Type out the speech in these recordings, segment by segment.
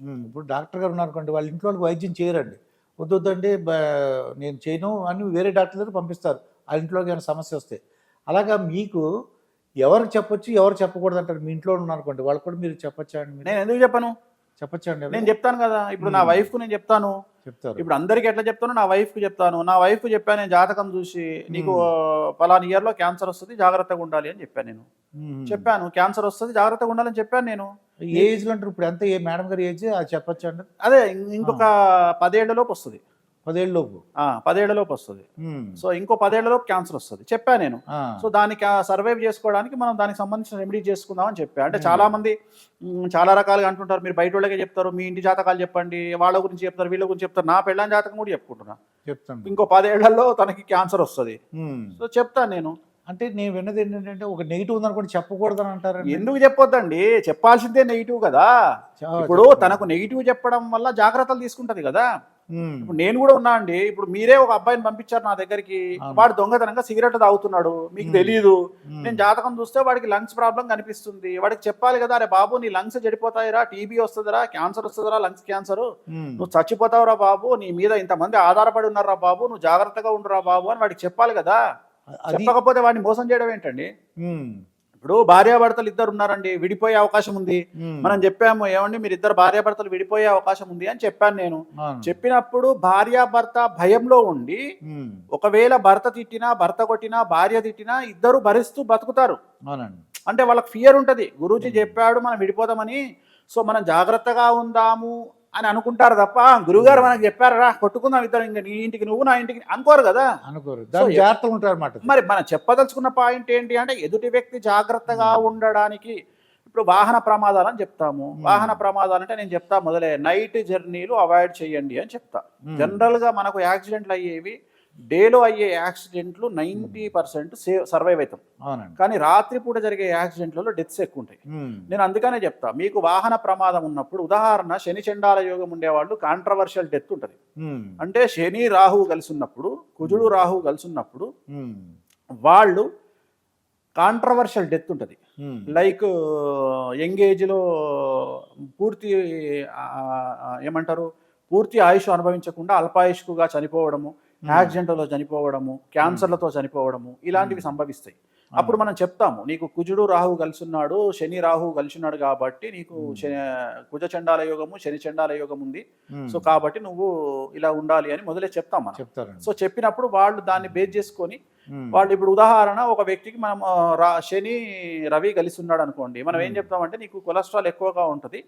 ఇప్పుడు డాక్టర్ గారు ఉన్నారనుకోండి వాళ్ళ ఇంట్లో వాళ్ళకి వైద్యం చేయరండి. వద్దు వద్దండి బ- నేను చేయను అని వేరే డాక్టర్ దగ్గర పంపిస్తారు. ఆ ఇంట్లోకి ఏమైనా సమస్య వస్తే. అలాగా మీకు ఎవరు చెప్పొచ్చు ఎవరు చెప్పకూడదు అంటారు? మీ ఇంట్లో ఉన్నారనుకోండి వాళ్ళకి కూడా మీరు చెప్పొచ్చా అండి? నేను ఎందుకు చెప్పను? చెప్పొచ్చా అండి? నేను చెప్తాను కదా. ఇప్పుడు నా మ్మ్. వైఫ్కు నేను చెప్తాను. చెప్తారు. ఇప్పుడు అందరికి ఎట్లా చెప్తాను నా వైఫ్కు చెప్తాను. నా వైఫ్ చెప్పాను నేను జాతకం చూసి నీకు పలానా ఇయర్లో క్యాన్సర్ వస్తుంది జాగ్రత్తగా ఉండాలి అని చెప్పాను నేను. చెప్పాను క్యాన్సర్ వస్తుంది జాగ్రత్తగా ఉండాలని చెప్పాను నేను. ఏజ్లో అంటారు ఇప్పుడు ఎంత ఏ మేడం గారి ఏజ్ అది చెప్పొచ్చా అండి? అదే ఇంకొక పదేళ్ళలోపు వస్తుంది. పదేళ్ళ లోపు. ఆ, పదేళ్ళలోపు వస్తుంది. సో ఇంకో పదేళ్ళలోపు క్యాన్సర్ వస్తుంది. చెప్పాను నేను. సో దానికి సర్వైవ్ చేసుకోవడానికి మనం దానికి సంబంధించిన రెమెడీ చేసుకుందామని చెప్పా. అంటే చాలా మంది చాలా రకాలుగా అంటుంటారు. మీరు బయట వాళ్ళకే చెప్తారు మీ ఇంటి జాతకాలు చెప్పండి వాళ్ళ గురించి చెప్తారు వీళ్ళ గురించి చెప్తారు. నా పెళ్ళాం జాతకం కూడా చెప్పుకుంటున్నా. చెప్తాను ఇంకో పదేళ్ళలో తనకి క్యాన్సర్ వస్తుంది. సో చెప్తాను నేను. అంటే నేను విన్నది ఏంటంటే ఒక నెగిటివ్ ఉందనుకోండి చెప్పకూడదని అంటారండి. ఎందుకు చెప్పొద్దండి? చెప్పాల్సిందే నెగిటివ్ కదా. ఇప్పుడు. తనకు నెగిటివ్ చెప్పడం వల్ల జాగ్రత్తలు తీసుకుంటది కదా. ఇప్పుడు నేను కూడా ఉన్నా అండి ఇప్పుడు మీరే ఒక అబ్బాయిని పంపించారు నా దగ్గరికి. వాడు దొంగతనంగా సిగరెట్ తాగుతున్నాడు మీకు. తెలియదు. నేను జాతకం చూస్తే వాడికి లంగ్స్ ప్రాబ్లం కనిపిస్తుంది వాడికి చెప్పాలి కదా అరే బాబు నీ లంగ్స్ చెడిపోతాయిరా టీబీ వస్తుందిరా క్యాన్సర్ వస్తుందిరా లంగ్స్ క్యాన్సర్. నువ్వు చచ్చిపోతావురా బాబు నీ మీద ఇంతమంది ఆధారపడి ఉన్నారా బాబు నువ్వు జాగ్రత్తగా ఉండురా బాబు అని వాడికి చెప్పాలి కదా చెప్పకపోతే వాడిని మోసం చేయడం ఏంటండి. ఇప్పుడు భార్యాభర్తలు ఇద్దరు ఉన్నారండి విడిపోయే అవకాశం ఉంది. మనం చెప్పాము ఏమండి మీరు ఇద్దరు భార్యాభర్తలు విడిపోయే అవకాశం ఉంది అని చెప్పాను నేను. చెప్పినప్పుడు భార్యాభర్త భయంలో ఉండి. ఒకవేళ భర్త తిట్టినా భర్త కొట్టినా భార్య తిట్టినా ఇద్దరు భరిస్తూ బతుకుతారు. అంటే వాళ్ళకి ఫియర్ ఉంటుంది. గురూజీ చెప్పాడు మనం విడిపోదామని. సో మనం జాగ్రత్తగా ఉందాము అని అనుకుంటారు తప్ప గురుగారు మనకు చెప్పారా కొట్టుకుందాం ఇద్దరు ఇంకా నీ ఇంటికి నువ్వు నా ఇంటికి అనుకోరు కదా. అనుకోరు. జాగ్రత్తగా ఉంటారు అన్నమాట. మరి మనం చెప్పదలుచుకున్న పాయింట్ ఏంటి అంటే ఎదుటి వ్యక్తి జాగ్రత్తగా ఉండడానికి ఇప్పుడు వాహన ప్రమాదాలు అని చెప్తాము. వాహన ప్రమాదాలు అంటే నేను చెప్తా మొదలే నైట్ జర్నీలు అవాయిడ్ చేయండి అని చెప్తా. జనరల్గా మనకు యాక్సిడెంట్లు అయ్యేవి డేలో అయ్యే యాక్సిడెంట్లు నైంటీ పర్సెంట్ సేవ్ సర్వైవ్ అవుతాం అవునండి కానీ రాత్రిపూట జరిగే యాక్సిడెంట్లలో డెత్స్ ఎక్కువ ఉంటాయి. నేను అందుకనే చెప్తా మీకు వాహన ప్రమాదం ఉన్నప్పుడు ఉదాహరణ శని చండాల యోగం ఉండేవాళ్ళు కాంట్రవర్షియల్ డెత్ ఉంటుంది. అంటే శని రాహువు కలిసి ఉన్నప్పుడు కుజుడు రాహువు కలిసి ఉన్నప్పుడు. వాళ్ళు కాంట్రవర్షియల్ డెత్ ఉంటుంది. లైక్ యంగ్ ఏజ్లో పూర్తి ఏమంటారు పూర్తి ఆయుష్ అనుభవించకుండా అల్పాయుష్కుగా చనిపోవడము యాక్సిడెంట్లలో చనిపోవడము క్యాన్సర్లతో చనిపోవడము ఇలాంటివి సంభవిస్తాయి. అప్పుడు మనం చెప్తాము నీకు కుజుడు రాహు కలిసి ఉన్నాడు శని రాహు కలిసి ఉన్నాడు కాబట్టి నీకు కుజ చండాల యోగము శని చండాల యోగం ఉంది. సో కాబట్టి నువ్వు ఇలా ఉండాలి అని మొదలే చెప్తాం మనం. సో చెప్పినప్పుడు వాళ్ళు దాన్ని బేస్ చేసుకొని. వాళ్ళు ఇప్పుడు ఉదాహరణ ఒక వ్యక్తికి మనం శని రవి కలిసి ఉన్నాడు అనుకోండి మనం ఏం చెప్తామంటే నీకు కొలెస్ట్రాల్ ఎక్కువగా ఉంటుంది.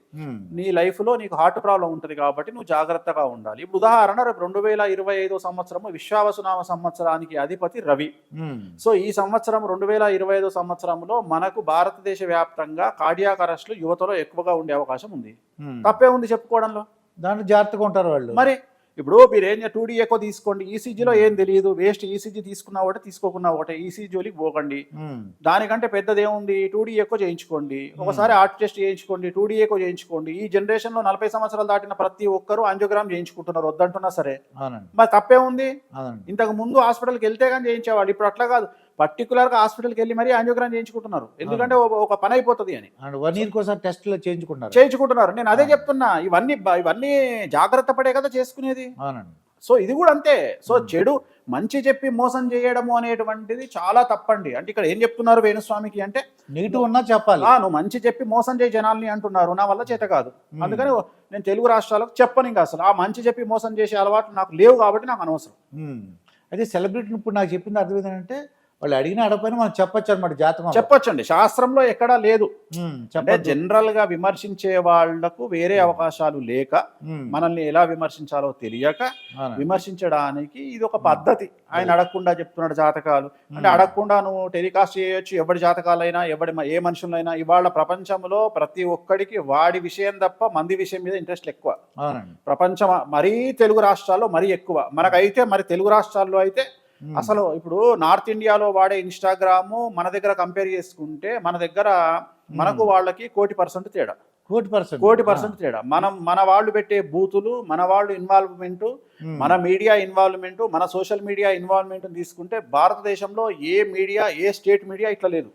నీ లైఫ్లో నీకు హార్ట్ ప్రాబ్లం ఉంటుంది కాబట్టి నువ్వు జాగ్రత్తగా ఉండాలి. ఇప్పుడు ఉదాహరణ రేపు రెండు వేల ఇరవై ఐదో సంవత్సరము విశ్వావసునామ సంవత్సరానికి అధిపతి రవి. సో ఈ సంవత్సరం రెండు వేల ఇరవై ఐదో సంవత్సరంలో మనకు భారతదేశ వ్యాప్తంగా కార్డియాక్ అరెస్టులు యువతలో ఎక్కువగా ఉండే అవకాశం ఉంది. తప్పే ఉంది చెప్పుకోవడంలో? దాంట్లో జాగ్రత్తగా ఉంటారు వాళ్ళు. మరి ఇప్పుడు మీరు ఏం టూ డీ ఎక్కువ తీసుకోండి. ఈసీజీలో ఏం తెలియదు వేస్ట్ ఈసీజీ తీసుకున్నా ఒకటే తీసుకోకున్నా ఒకటే. ఈసీజీలోకి పోకండి. ఉమ్. దానికంటే పెద్దది ఏముంది టూ డీ ఎక్కువ చేయించుకోండి ఒకసారి ఆర్ట్ టెస్ట్ చేయించుకోండి. టూ డీ ఎక్కువ చేయించుకోండి. ఈ జనరేషన్లో నలభై సంవత్సరాలు దాటిన ప్రతి ఒక్కరూ అంజోగ్రామ్ చేయించుకుంటున్నారు. వద్దంటున్నా సరే. మరి తప్పే ఉంది ఇంతకు ముందు హాస్పిటల్కి వెళ్తే కానీ చేయించేవాళ్ళు. ఇప్పుడు అట్లా కాదు. పర్టికులర్గా హాస్పిటల్కి వెళ్ళి మరీ అంజోగ్రామ్ చేయించుకుంటున్నారు. ఎందుకంటే ఒక- పని అయిపోతుంది అని. అండ్ వన్ ఇయర్ కోసం టెస్ట్లో చేయించుకుంటారు చేయించుకుంటున్నారు. నేను అదే చెప్తున్నా ఇవన్నీ ఇవన్నీ జాగ్రత్త పడే కదా చేసుకునేది. అవునండి. సో ఇది కూడా అంతే. సో చెడు మంచి చెప్పి మోసం చేయడము అనేటువంటిది చాలా తప్పండి. అంటే ఇక్కడ ఏం చెప్తున్నారు వేణుస్వామికి అంటే నెగిటివ్ ఉన్నా చెప్పాలి. "ఆ, నువ్వు మంచి చెప్పి మోసం చేయి జనాల్ని అంటున్నారు. నా వల్ల చేత కాదు. అందుకని నేను తెలుగు రాష్ట్రాలకు చెప్పను ఇంకా అసలు. ఆ మంచి చెప్పి మోసం చేసే అలవాటు నాకు లేవు కాబట్టి నాకు అనవసరం. అయితే సెలబ్రిటీని ఇప్పుడు నాకు చెప్పింది అర్థం ఏంటంటే వాళ్ళు అడిగిన అడగపోయినా మనం చెప్పొచ్చు అనమాట జాతకం చెప్పొచ్చండి. శాస్త్రంలో ఎక్కడా లేదు. అంటే చెప్పొచ్చు జనరల్గా విమర్శించే వాళ్ళకు వేరే అవకాశాలు లేక. మనల్ని ఎలా విమర్శించాలో తెలియక. విమర్శించడానికి ఇది ఒక పద్ధతి. ఆయన అడగకుండా చెప్తున్నాడు జాతకాలు. అంటే. అడగకుండా నువ్వు టెలికాస్ట్ చేయొచ్చు. ఎవరి జాతకాలైనా ఎవరి మ- ఏ మనుషులైనా. ఇవాళ ప్రపంచంలో ప్రతి ఒక్కడికి వాడి విషయం తప్ప మంది విషయం మీద ఇంట్రెస్ట్ ఎక్కువ. ప్రపంచం మరీ తెలుగు రాష్ట్రాల్లో మరీ ఎక్కువ. మనకైతే మరి తెలుగు రాష్ట్రాల్లో అయితే. అసలు ఇప్పుడు నార్త్ ఇండియాలో వాడే ఇన్స్టాగ్రాము మన దగ్గర కంపేర్ చేసుకుంటే మన దగ్గర మనకు వాళ్ళకి కోటి పర్సెంట్ తేడా. కోటి పర్సెంట్. కోటి పర్సెంట్ తేడా. మనం మన వాళ్ళు పెట్టే బూతులు మన వాళ్ళు ఇన్వాల్వ్మెంట్ ఉమ్. మన మీడియా ఇన్వాల్వ్మెంట్ మన సోషల్ మీడియా ఇన్వాల్వ్మెంట్ తీసుకుంటే భారతదేశంలో ఏ మీడియా ఏ స్టేట్ మీడియా ఇట్లా లేదు.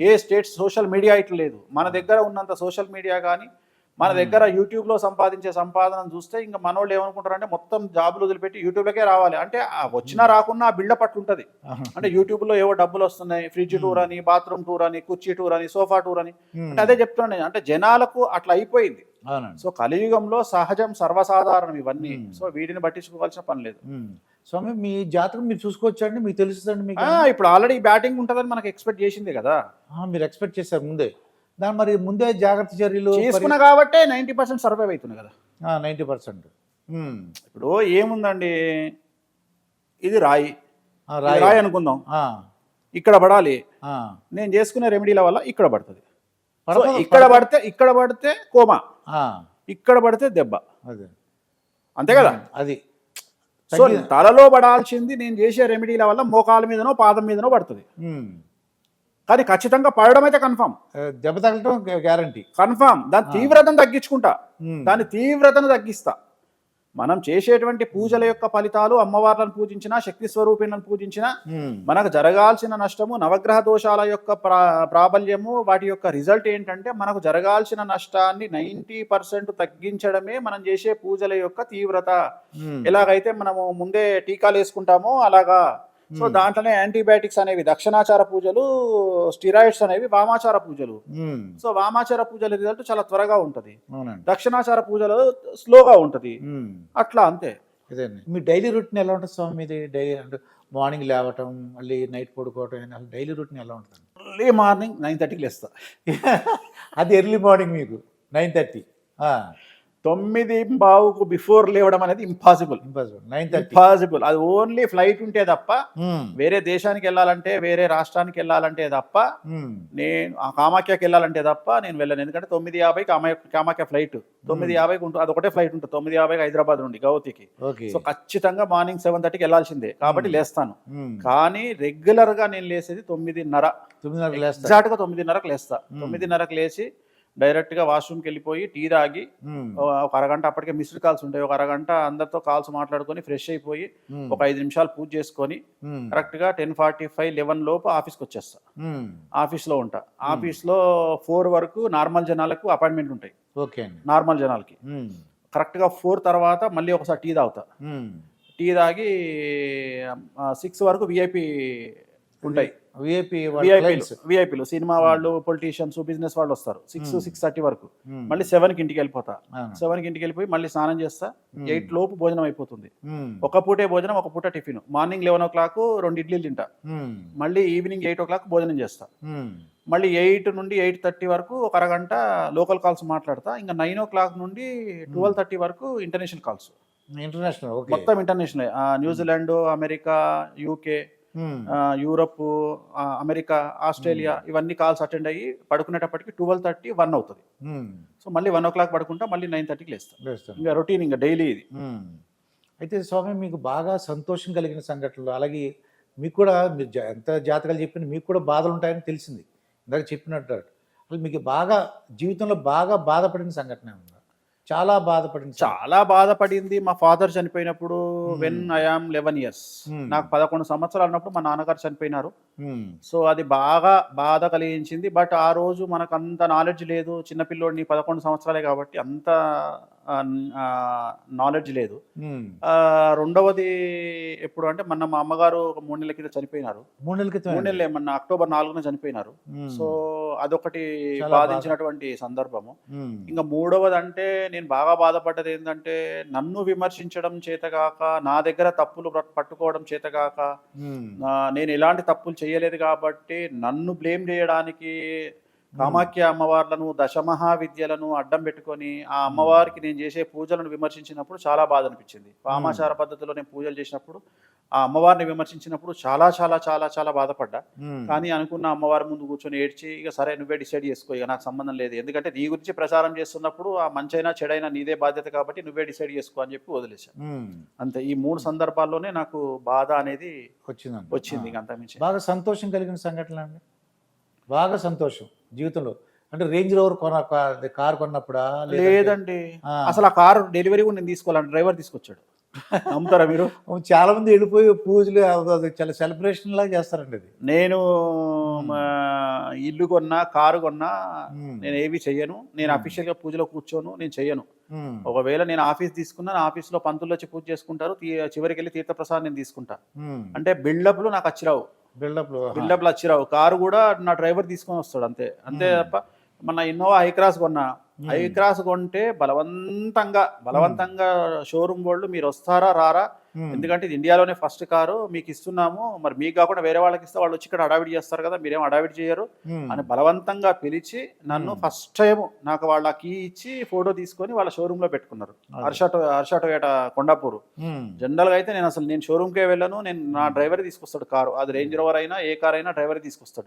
ఏ స్టేట్ సోషల్ మీడియా ఇట్లా లేదు. మన దగ్గర ఉన్నంత సోషల్ మీడియా కానీ మన దగ్గర యూట్యూబ్లో సంపాదించే సంపాదన చూస్తే ఇంకా మనోళ్ళు ఏమనుకుంటారంటే మొత్తం జాబులు వదిలిపెట్టి యూట్యూబ్లకే రావాలి. అంటే వచ్చినా రాకున్నా ఆ బిల్డప్ అట్లుంటది. అంటే యూట్యూబ్లో ఏవో డబ్బులు వస్తున్నాయి ఫ్రిడ్జ్ టూర్ అని బాత్రూమ్ టూర్ అని కుర్చీ టూర్ అని సోఫా టూర్ అని. అంటే అదే చెప్తున్నాను నేను. అంటే జనాలకు అట్లా అయిపోయింది. సో కలియుగంలో సహజం సర్వసాధారణం ఇవన్నీ. సో వీటిని పట్టించుకోవాల్సిన పని లేదు. స్వామి మీ జాతకం మీరు చూసుకోవచ్చండి? మీకు తెలుస్తుందండి మీకు? ఇప్పుడు ఆల్రెడీ బ్యాటింగ్ ఉంటుందని మనకు ఎక్స్పెక్ట్ చేసింది కదా. మీరు ఎక్స్పెక్ట్ చేశారు ముందే. దాని మరి ముందే జాగ్రత్త చర్యలు చేసుకున్నా కాబట్టే నైంటీ పర్సెంట్ సర్వైవ్ అవుతుంది కదా. Ninety percent. ఇప్పుడు ఏముందండి? ఇది రాయి. రాయి. అనుకుందాం. ఇక్కడ పడాలి. నేను చేసుకునే రెమెడీల వల్ల ఇక్కడ పడుతుంది. ఇక్కడ పడితే ఇక్కడ పడితే కోమా. ఇక్కడ పడితే దెబ్బ. అంతే కదా? అది. సో తలలో పడాల్సింది నేను చేసే రెమెడీల వల్ల మోకాల మీదనో పాదం మీదనో పడుతుంది. కానీ ఖచ్చితంగా పడడం అయితే కన్ఫామ్. దెబ్బ తగలటం గ్యారంటీ. కన్ఫామ్. దాని తీవ్రతను తగ్గించుకుంటా. దాని తీవ్రతను తగ్గిస్తా. మనం చేసేటువంటి పూజల యొక్క ఫలితాలు అమ్మవార్లను పూజించినా శక్తి స్వరూపిణను పూజించినా మనకు జరగాల్సిన నష్టము నవగ్రహ దోషాల యొక్క ప్రా ప్రాబల్యము వాటి యొక్క రిజల్ట్ ఏంటంటే మనకు జరగాల్సిన నష్టాన్ని నైంటీ పర్సెంట్ తగ్గించడమే మనం చేసే పూజల యొక్క తీవ్రత. ఎలాగైతే మనము ముందే టీకాలు వేసుకుంటామో అలాగా సో దాంట్లోనే యాంటీబయాటిక్స్ అనేవి దక్షిణాచార పూజలు స్టిరాయిడ్స్ అనేవి వామాచార పూజలు. సో వామాచార పూజల రిజల్ట్ చాలా త్వరగా ఉంటుంది. దక్షిణాచార పూజలు స్లోగా ఉంటుంది. ఉమ్. అట్లా అంతే. మీ డైలీ రొటీన్ ఎలా ఉంటుంది స్వామి మీది? డైలీ అంటే మార్నింగ్ లేవటం మళ్ళీ నైట్ పడుకోవటం డైలీ రొటీన్ ఎలా ఉంటుంది ఎర్లీ మార్నింగ్ నైన్ థర్టీకి లేస్తా. అది ఎర్లీ మార్నింగ్ మీకు నైన్ థర్టీ. తొమ్మిది బావుకు బిఫోర్ లేవడం అనేది ఇంపాసిబుల్ ఇంపాసిబుల్ నైన్ అది ఓన్లీ ఫ్లైట్ ఉంటే తప్ప వేరే దేశానికి వెళ్ళాలంటే వేరే రాష్ట్రానికి వెళ్ళాలంటే తప్ప నేను ఆ కామాఖ్యకి వెళ్ళాలంటే తప్ప నేను వెళ్ళను. ఎందుకంటే తొమ్మిది యాభై కామా కామాఖ్య ఫ్లైట్ తొమ్మిది యాభైకి ఉంటుంది అది ఒకటే ఫ్లైట్ ఉంటుంది. తొమ్మిది యాభైకి హైదరాబాద్ నుండి గౌతికి. సో ఖచ్చితంగా మార్నింగ్ సెవెన్ థర్టీకి వెళ్ళాల్సిందే. కాబట్టి లేస్తాను. కానీ రెగ్యులర్గా నేను లేసేది తొమ్మిదిన్నర. తొమ్మిదిన్నర ఎగ్జాక్ట్గా తొమ్మిదిన్నరకు లేస్తా. తొమ్మిదిన్నరకు లేచి డైరెక్ట్గా వాష్రూమ్కి వెళ్ళిపోయి టీ తాగి ఒక అరగంట అప్పటికే మిస్డ్ కాల్స్ ఉంటాయి. ఒక అరగంట అందరితో కాల్స్ మాట్లాడుకొని ఫ్రెష్ అయిపోయి ఒక ఐదు నిమిషాలు పూజ చేసుకొని కరెక్ట్గా టెన్ ఫార్టీ ఫైవ్ లెవెన్ లోపు ఆఫీస్కి వచ్చేస్తా. ఆఫీస్లో ఉంటా. ఆఫీస్లో ఫోర్ వరకు నార్మల్ జనాలకు అపాయింట్మెంట్ ఉంటాయి. ఓకే అండి. నార్మల్ జనాలకి. కరెక్ట్గా ఫోర్ తర్వాత మళ్ళీ ఒకసారి టీ తాగుతా. టీ తాగి సిక్స్ వరకు విఐపి ఉంటాయి. విఐపి విఐపీలు విఐపీలు సినిమా వాళ్ళు పొలిటీషియన్స్ బిజినెస్ వాళ్ళు వస్తారు. సిక్స్ సిక్స్ థర్టీ వరకు. మళ్ళీ సెవెన్కి ఇంటికి వెళ్ళిపోతా. సెవెన్కి ఇంటికి వెళ్ళిపోయి మళ్ళీ స్నానం చేస్తా. ఎయిట్ లోపు భోజనం అయిపోతుంది. ఒక పూటే భోజనం ఒక పూట tiffin. Morning eleven o'clock రెండు ఇడ్లీలు తింటా. మళ్ళీ ఈవినింగ్ ఎయిట్ ఓ క్లాక్ భోజనం చేస్తా. మళ్ళీ ఎయిట్ నుండి ఎయిట్ థర్టీ వరకు ఒక అరగంట లోకల్ కాల్స్ మాట్లాడతా. ఇంకా నైన్ ఓ క్లాక్ నుండి ట్వెల్వ్ థర్టీ వరకు ఇంటర్నేషనల్ కాల్స్ ఇంటర్నేషనల్ మొత్తం international New Zealand America UK Europe ఆ, అమెరికా ఆస్ట్రేలియా ఇవన్నీ కాల్స్ అటెండ్ అయ్యి పడుకునేటప్పటికి ట్వెల్వ్ థర్టీ వన్ అవుతుంది. సో మళ్ళీ వన్ ఓ క్లాక్ పడుకుంటా మళ్ళీ నైన్ థర్టీకి లేస్తాం. ఇంకా రొటీన్ ఇంకా డైలీ ఇది. మ్మ్. అయితే స్వామి మీకు బాగా సంతోషం కలిగిన సంఘటనలు అలాగే మీకు కూడా మీరు ఎంత జాతకాలు చెప్పినా మీకు కూడా బాధలు ఉంటాయని తెలిసింది. ఇందాక చెప్పినట్టు అసలు మీకు బాగా జీవితంలో బాగా బాధపడిన సంఘటన ఉందా చాలా సంఘటన. చాలా బాధపడింది మా ఫాదర్ చనిపోయినప్పుడు when I'm eleven years Hmm. నాకు పదకొండు సంవత్సరాలు ఉన్నప్పుడు మా నాన్నగారు చనిపోయినారు మ్మ్. సో అది బాగా బాధ కలిగించింది బట్ ఆ రోజు మనకు అంత నాలెడ్జ్ లేదు చిన్నపిల్లోడిని పదకొండు సంవత్సరాలే కాబట్టి అంత నాలెడ్జ్ లేదు. రెండవది ఎప్పుడు అంటే మొన్న మా అమ్మగారు ఒక మూడు నెలల కింద చనిపోయినారు. మూడు నెలల క్రితం మూడు నెలలు ఏమన్నా అక్టోబర్ నాలుగున చనిపోయినారు. సో అదొకటి బాధించినటువంటి సందర్భము. ఇంకా మూడవది అంటే నేను బాగా బాధపడ్డది ఏంటంటే నన్ను విమర్శించడం చేతగాక నా దగ్గర తప్పులు పట్- పట్టుకోవడం చేతగాక నేను ఎలాంటి తప్పులు చేయలేదు కాబట్టి నన్ను బ్లేమ్ చేయడానికి కామాఖ్య అమ్మవార్లను దశమహా విద్యలను అడ్డం పెట్టుకొని ఆ అమ్మవారికి నేను చేసే పూజలను విమర్శించినప్పుడు చాలా బాధ అనిపించింది. వామాచార పద్ధతిలో నేను పూజలు చేసినప్పుడు ఆ అమ్మవారిని విమర్శించినప్పుడు చాలా చాలా చాలా చాలా బాధపడ్డా. కానీ అనుకున్న అమ్మవారి ముందు కూర్చొని ఏడ్చి ఇక సరే నువ్వే డిసైడ్ చేసుకో ఇక నాకు సంబంధం లేదు. ఎందుకంటే నీ గురించి ప్రచారం చేస్తున్నప్పుడు ఆ మంచైనా చెడైనా నీదే బాధ్యత కాబట్టి నువ్వే డిసైడ్ చేసుకో అని చెప్పి వదిలేశాను. అంతే. ఈ మూడు సందర్భాల్లోనే నాకు బాధ అనేది వచ్చింది. ఇంక అంతమించి బాగా సంతోషం కలిగిన సంఘటనలు అండి. బాగా సంతోషం. జీవితంలో? అంటే రేంజ్ రోవర్ కొన కార్ కొన్నప్పుడా? లేదండి. అసలు ఆ కారు డెలివరీ కూడా నేను తీసుకోవాలని డ్రైవర్ తీసుకొచ్చాడు. నమ్ముతారా మీరు? చాలా మంది వెళ్ళిపోయి పూజలు చాలా సెలబ్రేషన్ లాగా చేస్తారండి అది. నేను ఇల్లు కొన్నా కారు కొన్నా. నేను ఏవి చెయ్యను. నేను అఫీషియల్గా పూజలో కూర్చోను నేను చెయ్యను. ఒకవేళ నేను ఆఫీస్ తీసుకున్నా నా ఆఫీస్లో పంతులు వచ్చి పూజ చేసుకుంటారు చివరికి వెళ్ళి తీర్థప్రసాదం నేను తీసుకుంటా. అంటే బిల్డప్లు నాకు వచ్చిరావు బిల్డప్లు. బిల్డప్లు వచ్చిరావు కారు కూడా నా డ్రైవర్ తీసుకొని వస్తాడు అంతే. అంతే తప్ప మన ఇన్నోవా హై క్రాస్ కొన్నా. హై క్రాస్ కొంటే బలవంతంగా బలవంతంగా షోరూమ్ వాళ్ళు మీరు వస్తారా రారా. ఎందుకంటే ఇది ఇండియాలోనే ఫస్ట్ కారు మీకు ఇస్తున్నాము. మరి మీకు కాకుండా వేరే వాళ్ళకి ఇస్తే వాళ్ళు వచ్చి ఇక్కడ అడావిడి చేస్తారు కదా మీరేం అడావిడి చేయరు. మ్మ్. అని బలవంతంగా పిలిచి నన్ను ఫస్ట్ టైం నాకు వాళ్ళ కీ ఇచ్చి ఫోటో తీసుకొని వాళ్ళ షోరూమ్లో పెట్టుకున్నారు. హర్ష టొ- హర్ష టొయోటా కొండాపూర్. జనరల్గా అయితే నేను అసలు నేను షోరూమ్ కే వెళ్ళను నేను నా డ్రైవర్ తీసుకొస్తాడు కారు. అది రేంజ్ రోవర్ అయినా ఏ కార్ అయినా డ్రైవర్ తీసుకొస్తాడు.